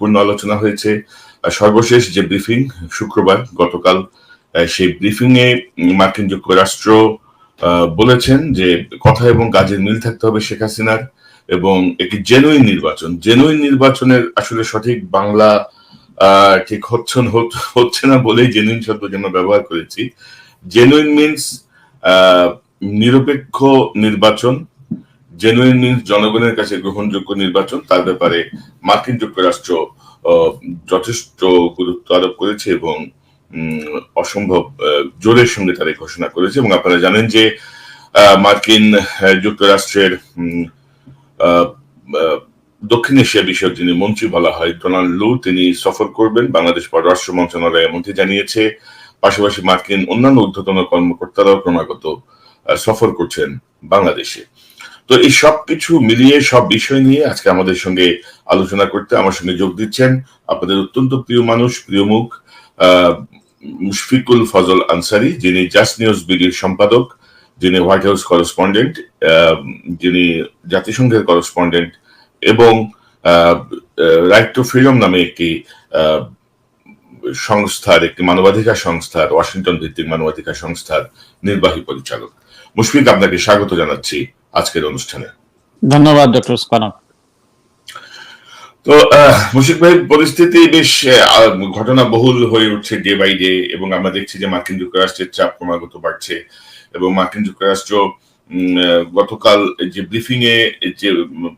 গুরুত্বপূর্ণ আলোচনা হয়েছে। সর্বশেষ যে ব্রিফিং শুক্রবার গতকাল সেই ব্রিফিং এ মার্কিন যুক্তরাষ্ট্র বলেছেন যে কথা এবং কাজের মিল থাকতে হবে শেখ হাসিনার এবং একটি জেনুইন নির্বাচন। জেনুইন নির্বাচনের আসলে সঠিক বাংলা ঠিক হচ্ছে- হচ্ছে না বলেই জেনুইন শব্দ যেন ব্যবহার করেছি। জেনুইন মিনস নিরপেক্ষ নির্বাচন জেনুইন জনগণের কাছে গ্রহণযোগ্য নির্বাচন, তার ব্যাপারে মার্কিন যুক্তরাষ্ট্র যথেষ্ট গুরুত্ব আরোপ করেছে এবং অসম্ভব জোরের সঙ্গে তারা ঘোষণা করেছে এবং আপনারা জানেন যে মার্কিন যুক্তরাষ্ট্রের দক্ষিণ এশিয়া বিষয়ক যিনি মন্ত্রী বলা হয়, ডোনাল্ড লু, তিনি সফর করবেন বাংলাদেশ পররাষ্ট্র মন্ত্রণালয় এমনটি জানিয়েছে। পাশাপাশি মার্কিন অন্যান্য ঊর্ধ্বতন কর্মকর্তারাও ক্রমাগত সফর করছেন বাংলাদেশে। তো এই সব কিছু মিলিয়ে, সব বিষয় নিয়ে আজকে আমাদের সঙ্গে আলোচনা করতে আমার সঙ্গে যোগ দিচ্ছেন আপনাদের অত্যন্ত প্রিয় মানুষ, প্রিয় মুখ মুশফিকুল ফজল আনসারি, যিনি জাস্ট নিউজ বিডির সম্পাদক, যিনি হোয়াইট হাউস করেসপন্ডেন্ট যিনি জাতিসংঘের করেসপন্ডেন্ট এবং রাইট টু ফ্রিডম নামে একটি সংস্থার, একটি মানবাধিকার সংস্থার, ওয়াশিংটন ভিত্তিক মানবাধিকার সংস্থার নির্বাহী পরিচালক। মুশফিক, আপনাকে স্বাগত জানাচ্ছি। আজকের অনুষ্ঠানে। ধন্যবাদ ডক্টর তো মুশিক ভাই পরিস্থিতি বেশ ঘটনা বহুল হয়ে উঠছে ডে বাই ডে এবং আমরা দেখছি যে মার্কিন যুক্তরাষ্ট্রের চাপ ক্রমাগত বাড়ছে এবং মার্কিন যুক্তরাষ্ট্র গতকাল যে ব্রিফিং এ যে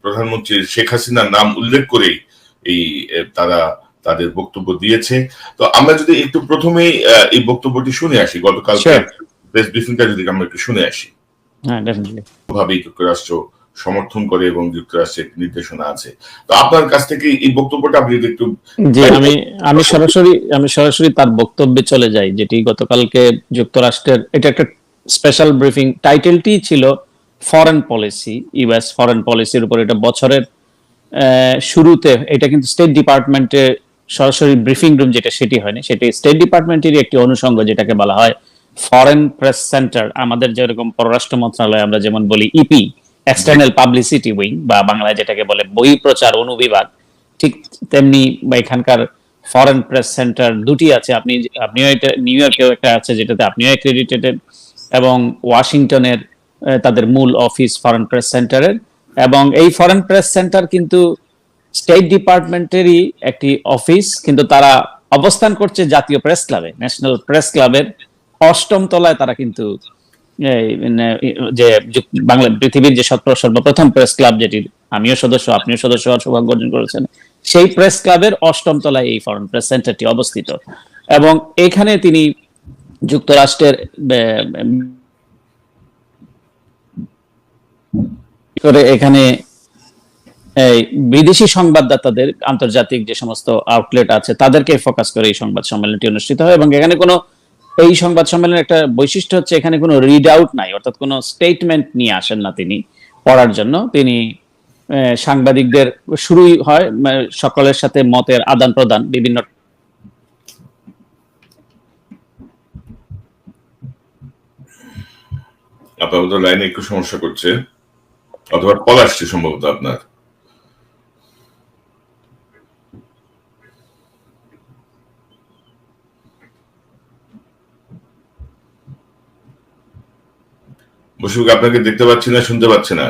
প্রধানমন্ত্রী শেখ হাসিনার নাম উল্লেখ করেই এই তারা তাদের বক্তব্য দিয়েছে। তো আমরা যদি একটু প্রথমেই এই বক্তব্যটি শুনে আসি। গতকাল. প্রেস ব্রিফিংটা যদি আমরা একটু শুনে আসি। ভাবেই যুক্তরাষ্ট্র সমর্থন করে এবং যুক্তরাষ্ট্রের নির্দেশনা আছে। তো আপনার কাছ থেকে এই বক্তব্যটা আপনি যদি একটু জি আমি আমি সরাসরি আমি সরাসরি তার বক্তব্যে চলে যাই যেটি গতকালকে যুক্তরাষ্ট্রের এটা একটা স্পেশাল ব্রিফিং টাইটেলটি ছিল ফরেন পলিসি ইউএস ফরেন পলিসির উপর এটা বছরের শুরুতে এটা কিন্তু স্টেট ডিপার্টমেন্টে সরাসরি ব্রিফিং রুম যেটা সেটি হয়নি সেটি স্টেট ডিপার্টমেন্টেরই একটি অনুষঙ্গ যেটাকে বলা হয় ফরেন প্রেস সেন্টার আমাদের যেরকম পররাষ্ট্র মন্ত্রণালয়, আমরা যেমন বলি ইপি এক্সটার্নাল পাবলিসিটি উইং বা বাংলায় যেটাকে বলে বই প্রচার অনুবিভাগ, ঠিক তেমনি বা এখানকার ফরেন প্রেস সেন্টার দুটি আছে। আপনি, আপনিও এটা নিউ ইয়র্কেও একটা আছে যেটাতে আপনিও অ্যাক্রেডিটেড এবং ওয়াশিংটনের তাদের মূল অফিস ফরেন প্রেস সেন্টারের এবং এই ফরেন প্রেস সেন্টার কিন্তু স্টেট ডিপার্টমেন্টেরই একটি অফিস কিন্তু তারা অবস্থান করছে জাতীয় প্রেস ক্লাবে ন্যাশনাল প্রেস ক্লাবের অষ্টম তলায় তারা কিন্তু মানে, যে বাংলা পৃথিবীর যে সর্বপ্রথম প্রেস ক্লাব যেটির আমিও সদস্য আপনিও সদস্য সৌভাগ্য অর্জন করেছেন সেই প্রেস ক্লাবের অষ্টম তলায় এই ফরেন প্রেস সেন্টারটি অবস্থিত। এবং এখানে তিনি যুক্তরাষ্ট্রের করে এখানে এই বিদেশি সংবাদদাতাদের আন্তর্জাতিক যে সমস্ত আউটলেট আছে তাদেরকে ফোকাস করে এই সংবাদ সম্মেলনটি অনুষ্ঠিত হয়। এবং এখানে কোনো এই সংবাদ সম্মেলনের একটা বৈশিষ্ট্য হচ্ছে এখানে কোনো রিড আউট নাই, অর্থাৎ কোনো স্টেটমেন্ট নিয়ে আসেন না তিনি পড়ার জন্য। তিনি সাংবাদিকদের শুরুই হয় সকলের সাথে মতের আদান প্রদান বিভিন্ন আপনার লাইনে একটু সমস্যা করছে, অথবা কল আসছে সম্ভবত আপনার। মুশফিক আপনাকে দেখতে পাচ্ছি না শুনতে পাচ্ছি না।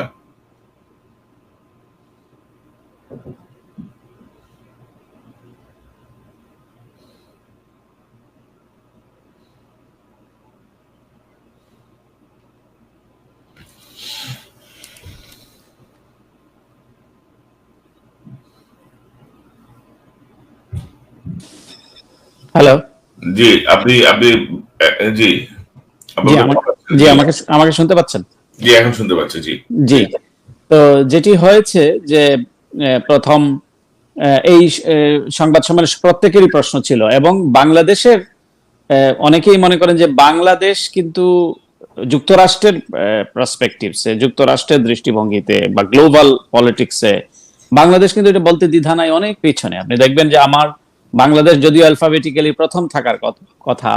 হ্যালো জি আপনি আপনি জি। আপনি জি আমাকে আমাকে শুনতে পাচ্ছেন? জি এখন শুনতে পাচ্ছি জি। জি তো যেটি হয়েছে যে প্রথম এই সংবাদ সম্মেলনে প্রত্যেকেরই প্রশ্ন ছিল এবং বাংলাদেশের অনেকেই মনে করেন যে বাংলাদেশ কিন্তু যুক্তরাষ্ট্রের পার্সপেক্টিভসে যুক্তরাষ্ট্রের দৃষ্টিভঙ্গিতে বা গ্লোবাল পলিটিক্সে বাংলাদেশ কিন্তু এটা বলতে দ্বিধা নাই অনেক পিছনে। আপনি দেখবেন যে আমার বাংলাদেশ যদিও অ্যালফাবেটিক্যালি প্রথম থাকার কথা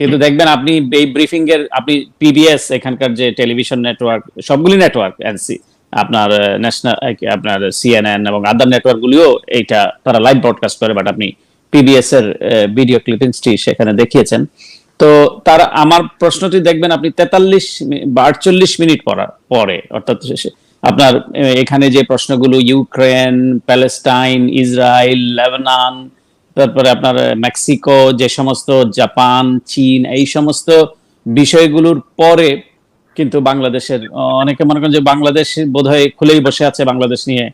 কিন্তু দেখবেন আপনি এই ব্রিফিং এর, আপনি পিবিএস এখানকার যে টেলিভিশন নেটওয়ার্ক সবগুলি নেটওয়ার্ক এনসি আপনার ন্যাশনাল আপনার সিএনএন এবং আদার নেটওয়ার্ক গুলিও এইটা তারা লাইভ ব্রডকাস্ট করে বাট আপনি পিবিএস এর ভিডিও ক্লিপিংসটি সেখানে দেখিয়েছেন। তো তার, আমার প্রশ্নটি দেখবেন আপনি তেতাল্লিশ বা আটচল্লিশ মিনিট পরা পরে অর্থাৎ আপনার এখানে যে প্রশ্নগুলো, ইউক্রেন, প্যালেস্টাইন ইসরায়েল লেবানন তারপরে আপনার মেক্সিকো, যে সমস্ত জাপান, চীন, এই সমস্ত বিষয়গুলোর পরে কিন্তু বাংলাদেশের অনেকে মনে করেন যে বাংলাদেশ বোধহয় খুলেই বসে আছে বাংলাদেশ নিয়ে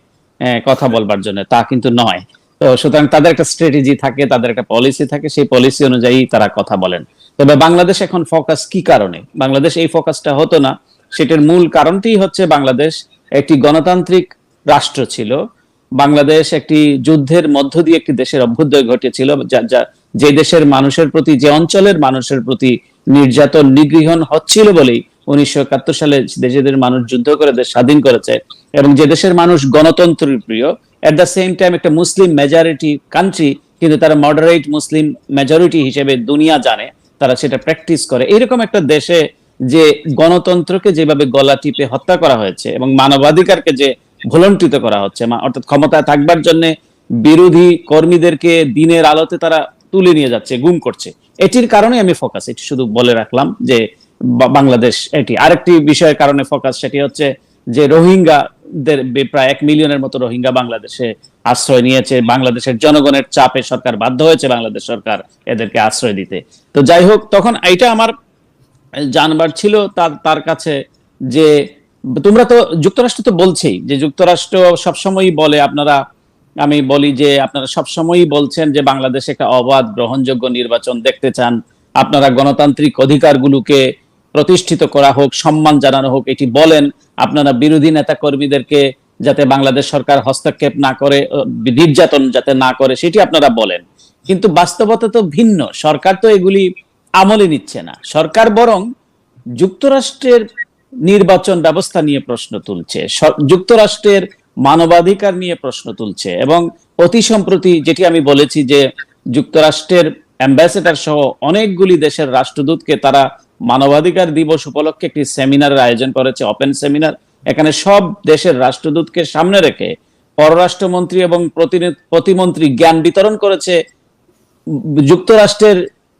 কথা বলবার জন্য। তা কিন্তু নয়। তো সুতরাং তাদের একটা স্ট্র্যাটেজি থাকে, তাদের একটা পলিসি থাকে, সেই পলিসি অনুযায়ী তারা কথা বলেন। তবে বাংলাদেশ এখন ফোকাস কি কারণে? বাংলাদেশ এই ফোকাসটা হতো না। সেটার মূল কারণটি হচ্ছে বাংলাদেশ একটি গণতান্ত্রিক রাষ্ট্র ছিল। বাংলাদেশ একটি যুদ্ধের মধ্য দিয়ে একটি দেশের অভ্যুদয় ঘটেছিল যা- দেশের মানুষের প্রতি, যে অঞ্চলের মানুষের প্রতি নির্যাতন, নিগৃহণ হচ্ছিল বলেই উনিশশো একাত্তর সালে দেশের মানুষ যুদ্ধ করে, দেশ স্বাধীন করেছে এবং যে দেশের মানুষ গণতন্ত্র প্রিয় এট দ্য সেম টাইম একটা মুসলিম মেজরিটি কান্ট্রি কিন্তু তারা মডারেট মুসলিম মেজরিটি হিসেবে দুনিয়া জানে, তারা সেটা প্র্যাকটিস করে। এরকম একটা দেশে যে গণতন্ত্রকে যেভাবে গলা টিপে হত্যা করা হয়েছে এবং মানবাধিকারকে যে ভুলণ্ঠিত করা হচ্ছে। অর্থাৎ ক্ষমতায় থাকবার জন্য বিরোধী কর্মীদেরকে দিনের আলোতে তারা তুলে নিয়ে যাচ্ছে, গুম করছে। এটির কারণে আমি ফোকাস এটি শুধু বলে রাখলাম যে বাংলাদেশ এটি। আরেকটি বিষয়ের কারণে ফোকাস সেটি হচ্ছে যে রোহিঙ্গাদের প্রায় এক মিলিয়নের মতো রোহিঙ্গা বাংলাদেশে আশ্রয় নিয়েছে। বাংলাদেশের জনগণের চাপে সরকার বাধ্য হয়েছে বাংলাদেশ সরকার এদেরকে আশ্রয় দিতে। তো যাই হোক, তখন এইটা আমার জানবার ছিল। তার তার কাছে যে তোমরা তো যুক্তরাষ্ট্র তো বলছেই যে যুক্তরাষ্ট্র সবসময়ই বলে, আপনারা, আমি বলি যে আপনারা সবসময়ই বলছেন যে বাংলাদেশ একটা অবাধ গ্রহণযোগ্য নির্বাচন দেখতে চান। আপনারা গণতান্ত্রিক অধিকারগুলোকে প্রতিষ্ঠিত করা হোক, সম্মান জানানো হোক, এটি বলেন। আপনারা বিরোধী নেতা কর্মীদেরকে যাতে বাংলাদেশ সরকার হস্তক্ষেপ না করে নির্যাতন যাতে না করে, সেটি আপনারা বলেন। কিন্তু বাস্তবতা তো ভিন্ন। সরকার তো এগুলি আমলে নিচ্ছে না। সরকার বরং যুক্তরাষ্ট্রের নির্বাচন ব্যবস্থা নিয়ে প্রশ্ন তুলছে যুক্তরাষ্ট্রের মানবাধিকার নিয়ে প্রশ্ন তুলছে এবং অতি সম্প্রতি যেটি আমি বলেছি যে যুক্তরাষ্ট্রের অ্যাম্বাসেডার সহ অনেকগুলি দেশের রাষ্ট্রদূতকে তারা মানবাধিকার দিবস উপলক্ষে একটি সেমিনারের আয়োজন করেছে, ওপেন সেমিনার। এখানে সব দেশের রাষ্ট্রদূতকে সামনে রেখে পররাষ্ট্রমন্ত্রী এবং প্রতিমন্ত্রী জ্ঞান বিতরণ করেছে যুক্তরাষ্ট্রের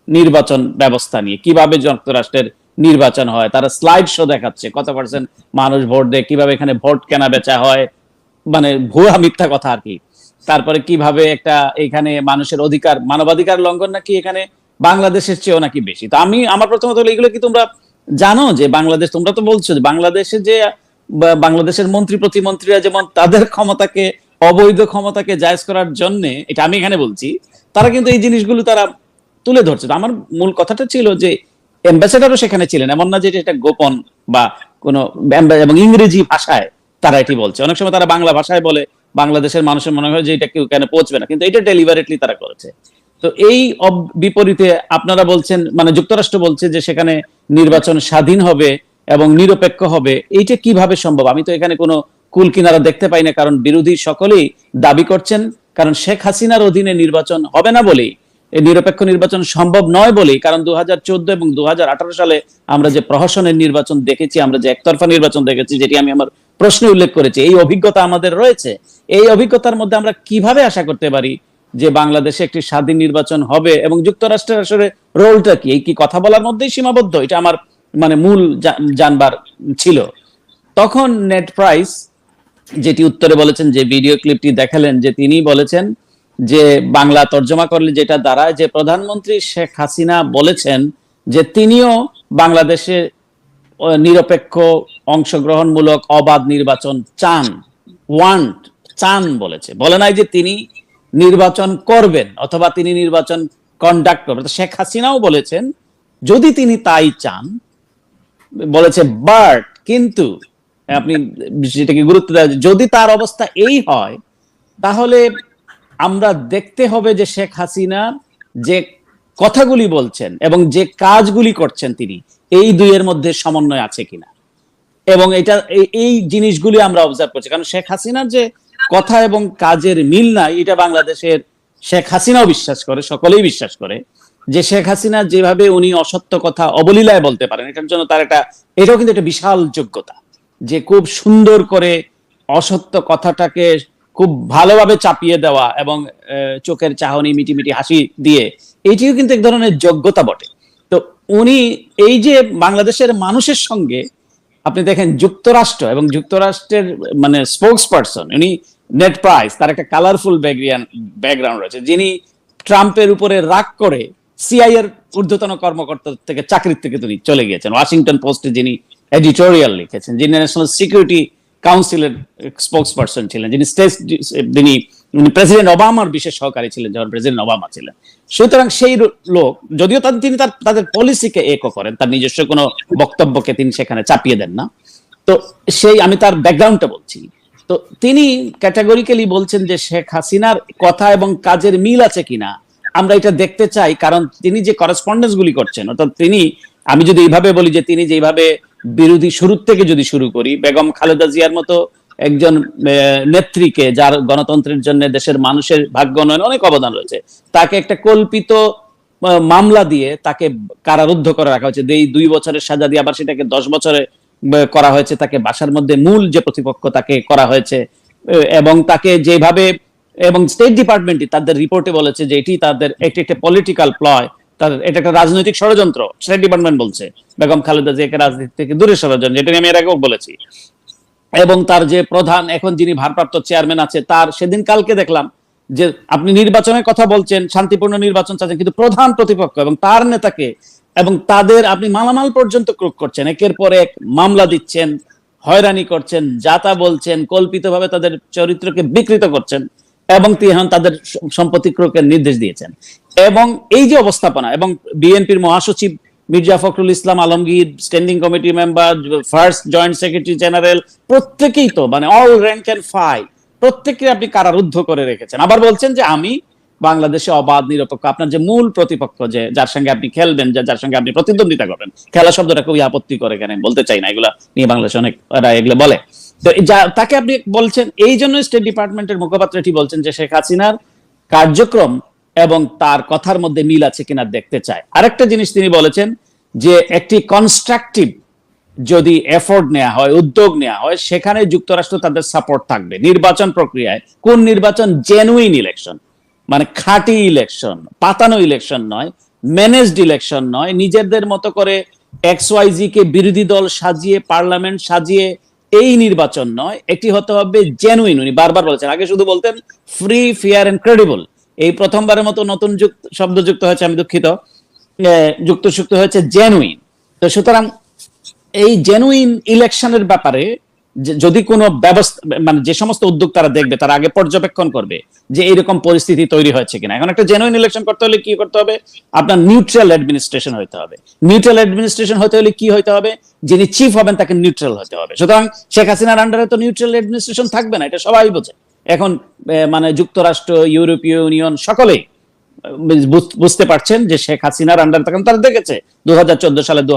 নির্বাচন ব্যবস্থা নিয়ে। কীভাবে যুক্তরাষ্ট্রের নির্বাচন হয়, তারা স্লাইড শো দেখাচ্ছে, কত পার্সেন্ট মানুষ ভোট দেয়, কীভাবে এখানে ভোট কেনা বেচা হয় মানে ভুয়া মিথ্যা কথা আর কি। তারপরে কীভাবে একটা এখানে মানুষের অধিকার, মানবাধিকার লঙ্ঘন নাকি এখানে বাংলাদেশের চেয়েও নাকি বেশি? তো আমি, আমার প্রথমত হলো এগুলো কি তোমরা জানো যে বাংলাদেশ, তোমরা তো বলছো যে বাংলাদেশে যে বাংলাদেশের মন্ত্রী, প্রতিমন্ত্রীরা যেমন তাদের ক্ষমতাকে, অবৈধ ক্ষমতাকে জায়জ করার জন্য, এটা আমি এখানে বলছি, তারা কিন্তু এই জিনিসগুলো তারা তুলে ধরছে। আমার মূল কথাটা ছিল যে অ্যাম্বাসেডারও সেখানে ছিলেন। এমন না যে এটা গোপন বা কোনো এবং ইংরেজি ভাষায় তারা এটি বলছে। অনেক সময় তারা বাংলা ভাষায় বলে, বাংলাদেশের মানুষের মনে হয় যে এটা কেউ কেন পৌঁছবে না, কিন্তু এটা ডেলিভারেটলি তারা করেছে। তো এই বিপরীতে আপনারা বলছেন মানে যুক্তরাষ্ট্র বলছে যে সেখানে নির্বাচন স্বাধীন হবে এবং নিরপেক্ষ হবে, এইটা কীভাবে সম্ভব? আমি তো এখানে কোনো কুল কিনারা দেখতে পাই না, কারণ বিরোধী সকলেই দাবি করছেন, কারণ শেখ হাসিনার অধীনে নির্বাচন হবে না বলেই এই নিরপেক্ষ নির্বাচন সম্ভব নয় বলেই, কারণ দু হাজার চোদ্দ এবং দু হাজার আঠারো সালে আমরা যে প্রহসনের নির্বাচন দেখেছি, আমরা যে একতরফা নির্বাচন দেখেছি, যেটি আমি আমার প্রশ্নে উল্লেখ করেছি, এই অভিজ্ঞতা আমাদের রয়েছে। এই অভিজ্ঞতার মধ্যে আমরা কীভাবে আশা করতে পারি যে বাংলাদেশে একটি স্বাধীন নির্বাচন হবে? এবং যুক্তরাষ্ট্রের আসলে রোলটা কি? এই কি কথা বলার মধ্যেই সীমাবদ্ধ? এটা আমার মানে মূল জানবার ছিল। তখন নেট প্রাইস, যেটি উত্তরে বলেছেন, যে ভিডিও ক্লিপটি দেখালেন, যে তিনি বলেছেন যে বাংলা তর্জমা করলে যেটা দাঁড়ায়, যে প্রধানমন্ত্রী শেখ হাসিনা বলেছেন যে তিনিও বাংলাদেশে নিরপেক্ষ অংশগ্রহণমূলক অবাধ নির্বাচন চান ওয়ান্ট চান বলেছে। বলে নাই যে তিনি নির্বাচন করবেন অথবা তিনি নির্বাচন কন্ডাক্ট করবেন। শেখ হাসিনাও বলেছেন, যদি তিনি তাই চান, বলেছে বাট কিন্তু, আপনি যেটাকে গুরুত্ব দেওয়া, যদি তার অবস্থা এই হয়, তাহলে আমরা দেখতে হবে যে শেখ হাসিনা যে কথাগুলি বলছেন এবং যে কাজগুলি করছেন তিনি, এই দুইয়ের মধ্যে সমন্বয় আছে কিনা। এবং এটা, এই- জিনিসগুলি আমরা অবজার্ভ করছি। কারণ শেখ হাসিনার যে কথা এবং কাজের মিল নাই, এটা বাংলাদেশের শেখ হাসিনাও বিশ্বাস করে, সকলেই বিশ্বাস করে, যে শেখ হাসিনা যেভাবে উনি অসত্য কথা অবলীলায় বলতে পারেন, এটার জন্য তার একটা, এটাও কিন্তু একটা বিশাল যোগ্যতা, যে খুব সুন্দর করে অসত্য কথাটাকে খুব ভালোভাবে চাপিয়ে দেওয়া এবং চোখের চাহনি মিটি মিটি হাসি দিয়ে এটিও কিন্তু এক ধরনের যোগ্যতা বটে। তো উনি এই যে বাংলাদেশের মানুষের সঙ্গে, আপনি দেখেন যুক্তরাষ্ট্র এবং যুক্তরাষ্ট্রের মানে স্পোক্স পার্সন উনি নেট প্রাইস তার একটা কালারফুল ব্যাকগ্রাউন্ড রয়েছে। যিনি ট্রাম্পের উপরে রাগ করে সিআই এর ঊর্ধ্বতন কর্মকর্তা থেকে, চাকরির থেকে তিনি চলে গিয়েছেন। ওয়াশিংটন পোস্টে যিনি এডিটোরিয়াল লিখেছেন, যিনি ন্যাশনাল সিকিউরিটি কাউন্সিলের স্পোক্স পারসন ছিলেন, যিনি স্টেট উনি প্রেসিডেন্ট ওবামার বিশেষ সহকারী ছিলেন, যখন প্রেসিডেন্ট ওবামা ছিলেন। সুতরাং সেই লোক, যদিও তিনি তার তাদের পলিসিকে একো করেন, তার নিজস্ব কোনো বক্তব্যকে তিনি সেখানে চাপিয়ে দেন না। তো সেই আমি তার ব্যাকগ্রাউন্ডটা বলছি। তো তিনি ক্যাটাগরিক্যালি বলছেন যে শেখ হাসিনার কথা এবং কাজের মিল আছে কিনা, আমরা এটা দেখতে চাই, কারণ তিনি যে করেসপন্ডেন্স গুলি করছেন, অর্থাৎ তিনি আমি যদি এইভাবে বলি যে তিনি যেভাবে বিরোধী শুরুর থেকে যদি শুরু করি, বেগম খালেদা জিয়ার মতো একজন নেত্রীকে যার গণতন্ত্রের জন্য দেশের মানুষের ভাগ্য উন্নয়নে অনেক অবদান রয়েছে, তাকে একটা কল্পিত মামলা দিয়ে তাকে কারারুদ্ধ করে রাখা হয়েছে। এই দুই বছরের সাজা দিয়ে আবার সেটাকে দশ বছরে করা হয়েছে। তাকে বাসার মধ্যে মূল যে প্রতিপক্ষ তাকে করা হয়েছে এবং তাকে যেভাবে, এবং স্টেট ডিপার্টমেন্টই তাদের রিপোর্টে বলেছে যে এটি তাদের একটি, একটা পলিটিক্যাল প্লয় তাদের এটা একটা রাজনৈতিক ষড়যন্ত্র ডিপার্টমেন্ট বলছে। বেগম খালেদা জিয়াকে রাজনীতি থেকে দূরে ষড়যন্ত্র এটা আমি এর আগেও বলেছি। এবং তার যে প্রধান, এখন যিনি ভারপ্রাপ্ত চেয়ারম্যান আছে, তার সেদিন কালকে দেখলাম যে আপনি নির্বাচনের কথা বলছেন, শান্তিপূর্ণ নির্বাচন চাচ্ছেন, কিন্তু প্রধান প্রতিপক্ষ এবং তার নেতাকে এবং তাদের আপনি মালামাল পর্যন্ত ক্রোক করছেন, একের পর এক মামলা দিচ্ছেন, হয়রানি করছেন যাতা বলছেন, কল্পিতভাবে তাদের চরিত্রকে বিকৃত করছেন। এবং তিনি এখন তাদের সম্পত্তি ক্রোকের নির্দেশ দিয়েছেন। এবং এই যে অবস্থাপনা, এবং বিএনপির মহাসচিব Mirza Fakhrul Islam Alamgir, standing committee member, first joint secretary general, প্রত্যেকেই তো মানে অল র্যাঙ্ক এন্ড ফাই প্রত্যেককে আপনি কারারুদ্ধ করে রেখেছেন। আবার বলছেন যে আমি বাংলাদেশে অবাধ, নিরপেক্ষ, আপনার যে মূল প্রতিপক্ষ যে, যার সঙ্গে আপনি খেলবেন, যে, যার সঙ্গে আপনি প্রতিদ্বন্দ্বিতা করবেন খেলা শব্দটা খুবই আপত্তি করে কেন? বলতে চাই না, এগুলা নিয়ে বাংলাদেশে অনেক এগুলো বলে। তাকে আপনি বলছেন, এই জন্য স্টেট ডিপার্টমেন্টের মুখপাত্র এটি বলছেন যে শেখ হাসিনার কার্যক্রম এবং তার কথার মধ্যে মিল আছে কিনা দেখতে চায়। আরেকটা জিনিস তিনি বলেছেন যে একটি কনস্ট্রাকটিভ যদি এফোর্ট নেওয়া হয়, উদ্যোগ নেওয়া হয়, সেখানে যুক্তরাষ্ট্র তাদের সাপোর্ট থাকবে। নির্বাচন প্রক্রিয়ায় কোন নির্বাচন জেনুইন ইলেকশন মানে খাঁটি ইলেকশন পাতানো ইলেকশন নয় ম্যানেজড ইলেকশন নয়, নিজেদের মতো করে এক্স ওয়াইজি কে বিরোধী দল সাজিয়ে পার্লামেন্ট সাজিয়ে এই নির্বাচন নয় এটি হতে হবে জেনুইন উনি বারবার বলেছেন, আগে শুধু বলতেন ফ্রি ফেয়ার এন্ড ক্রেডিবল এই প্রথমবারের মতো নতুন যুক্ত শব্দ যুক্ত হয়েছে, আমি দুঃখিত। যুক্ত যুক্ত হয়েছে জেনুইন তো সুতরাং এই জেনুইন ইলেকশনের ব্যাপারে যদি কোনো ব্যবস্থা মানে যে সমস্ত উদ্যোগ তারা দেখবে, তারা আগে পর্যবেক্ষণ করবে যে এইরকম পরিস্থিতি তৈরি হয়েছে কিনা। এখন একটা জেনুইন ইলেকশন করতে হলে কি করতে হবে? আপনার নিউট্রাল অ্যাডমিনিস্ট্রেশন হতে হবে। নিউট্রাল অ্যাডমিনিস্ট্রেশন হতে হলে কি হতে হবে? যিনি চিফ হবেন তাকে নিউট্রাল হতে হবে। সুতরাং শেখ হাসিনার আন্ডারে তো নিউট্রাল অ্যাডমিনিস্ট্রেশন থাকবে না, এটা সবাই বোঝে। এখন মানে যুক্তরাষ্ট্র, ইউরোপীয় ইউনিয়ন সকলেই বুঝতে পারছেন যে শেখ হাসিনার আন্ডার তখন তারা দেখেছে। দু সালে দু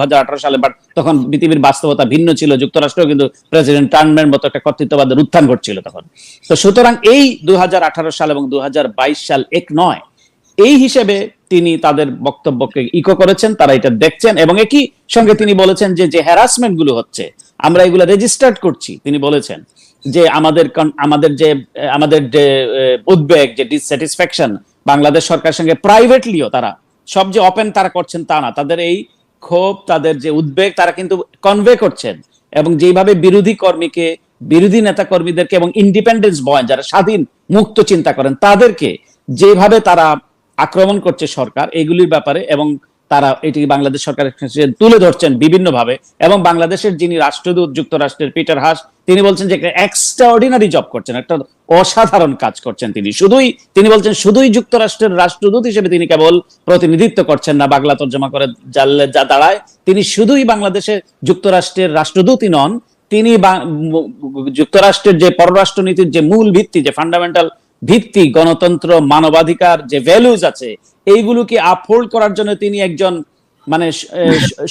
সালে বাট তখন পৃথিবীর বাস্তবতা ভিন্ন ছিল। যুক্তরাষ্ট্র কিন্তু প্রেসিডেন্ট ট্রাম্পের মতো একটা কর্তৃত্ববাদের উত্থান ঘটছিল তখন। তো সুতরাং এই দু সাল এবং দু সাল এক নয়, এই হিসেবে তিনি তাদের বক্তব্যকে ইকো করেছেন, তারা এটা দেখছেন এবং একই সঙ্গে তিনি বলেছেন যে যে হ্যারাসমেন্টগুলো হচ্ছে, আমরা এগুলো রেজিস্টার্ড করছি। তিনি বলেছেন যে, আমাদের আমাদের যে আমাদের যে উদ্বেগ, যে ডিসস্যাটিসফ্যাকশন বাংলাদেশ সরকারের সঙ্গে প্রাইভেটলিও তারা সব যে ওপেন তারা করছেন তা না। তাদের এই ক্ষোভ, তাদের যে উদ্বেগ, তারা কিন্তু কনভে করছেন এবং যেভাবে বিরোধী কর্মীকে, বিরোধী নেতা কর্মীদেরকে এবং ইন্ডিপেন্ডেন্স বয় যারা স্বাধীন, মুক্ত চিন্তা করেন, তাদেরকে যেভাবে তারা আক্রমণ করছে সরকার, এগুলির ব্যাপারে এবং তারা এটি বাংলাদেশ সরকারের তুলে ধরছেন বিভিন্নভাবে। এবং বাংলাদেশের যিনি রাষ্ট্রদূত, যুক্তরাষ্ট্রের পিটার হাস, তিনি বলছেন যে এক্সট্রা অর্ডিনারি জব করছেন, একটা অসাধারণ কাজ করছেন তিনি। শুধুই, তিনি বলছেন শুধুই যুক্তরাষ্ট্রের রাষ্ট্রদূত হিসেবে তিনি কেবল প্রতিনিধিত্ব করছেন না, বাংলা তর্জমা করে জানলে যা দাঁড়ায়। তিনি শুধুই বাংলাদেশে যুক্তরাষ্ট্রের রাষ্ট্রদূতই নন, তিনি যুক্তরাষ্ট্রের যে পররাষ্ট্র নীতির যে মূল ভিত্তি, যে ফান্ডামেন্টাল ভিত্তি, গণতন্ত্র, মানবাধিকার যে ভ্যালুজ আছে, এইগুলোকে আপহোল্ড করার জন্য তিনি একজন মানে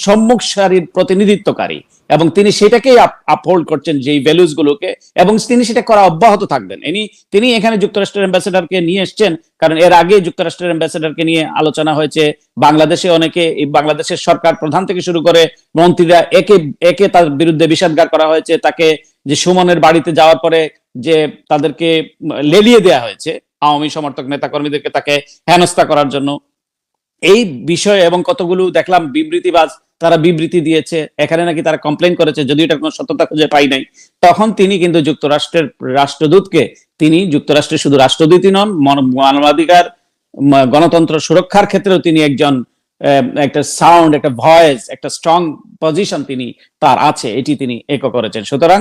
সম্মুখ সারির প্রতিনিধিত্বকারী এবং তিনি সেটাকেই আপহোল্ড করছেন যেই ভ্যালুস গুলোকে এবং তিনি সেটা করা অব্যাহত থাকবেন। ইনি, তিনি এখানে যুক্তরাষ্ট্রের অ্যাম্বাসেডারকে নিয়ে এসেছেন কারণ এর আগে যুক্তরাষ্ট্রের অ্যাম্বাসেডারকে নিয়ে আলোচনা হয়েছে। বাংলাদেশে অনেকে, এই বাংলাদেশের সরকার প্রধান থেকে শুরু করে মন্ত্রীরা একে একে তার বিরুদ্ধে বিষাদগার করা হয়েছে, তাকে যে সুমনের বাড়িতে যাওয়ার পরে যে তাদেরকে লেলিয়ে দেওয়া হয়েছে আওয়ামী সমর্থক নেতা কর্মীদেরকে তাকে হেনস্থা করার জন্য। এই বিষয়ে এবং কতগুলো দেখলাম বিবৃতিবাজ তারা বিবৃতি দিয়েছে, এখানে নাকি তারা কমপ্লেন করেছে, যদিও এটা কোনো সত্যতা খুঁজে পাই নাই। তখন তিনি কিন্তু যুক্তরাষ্ট্রের রাষ্ট্রদূতকে, তিনি যুক্তরাষ্ট্রের শুধু রাষ্ট্রদূতই নন মানবাধিকার গণতন্ত্র সুরক্ষার ক্ষেত্রেও তিনি একজন একটা সাউন্ড একটা ভয়েস একটা স্ট্রং পজিশন তিনি তার আছে, এটি তিনি একো করেছেন। সুতরাং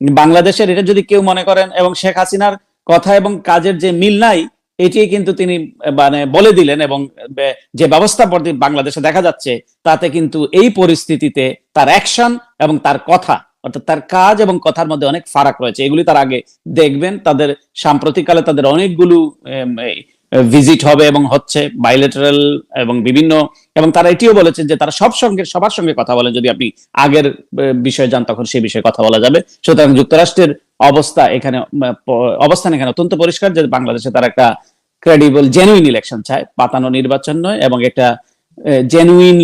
বাংলাদেশের এটা যদি কেউ মনে করেন এবং শেখ হাসিনার কথা এবং কাজের যে মিল নাই এটি কিন্তু তিনি মানে বলে দিলেন এবং যে ব্যবস্থা বাংলাদেশে দেখা যাচ্ছে, তাতে কিন্তু এই পরিস্থিতিতে তার অ্যাকশন এবং তার কথা, অর্থাৎ তার কাজ এবং কথার মধ্যে অনেক ফারাক রয়েছে। এগুলি তার আগে দেখবেন, তাদের সাম্প্রতিককালে তাদের অনেকগুলো ভিজিট হবে এবং হচ্ছে বাইলেটারাল এবং বিভিন্ন, এবং তারা এটিও বলেছেন যে তারা সব সঙ্গে, সবার সঙ্গে কথা বলেন। যদি আপনি আগের বিষয়ে যান, তখন সেই বিষয়ে কথা বলা যাবে। সুতরাং যুক্তরাষ্ট্রের অবস্থা এখানে অবস্থান এখানে অত্যন্ত পরিষ্কার যে বাংলাদেশে তারা একটা ক্রেডিবল জেনুইন ইলেকশন চায়। পাতানো নির্বাচন নয়, এবং একটা জেনুইন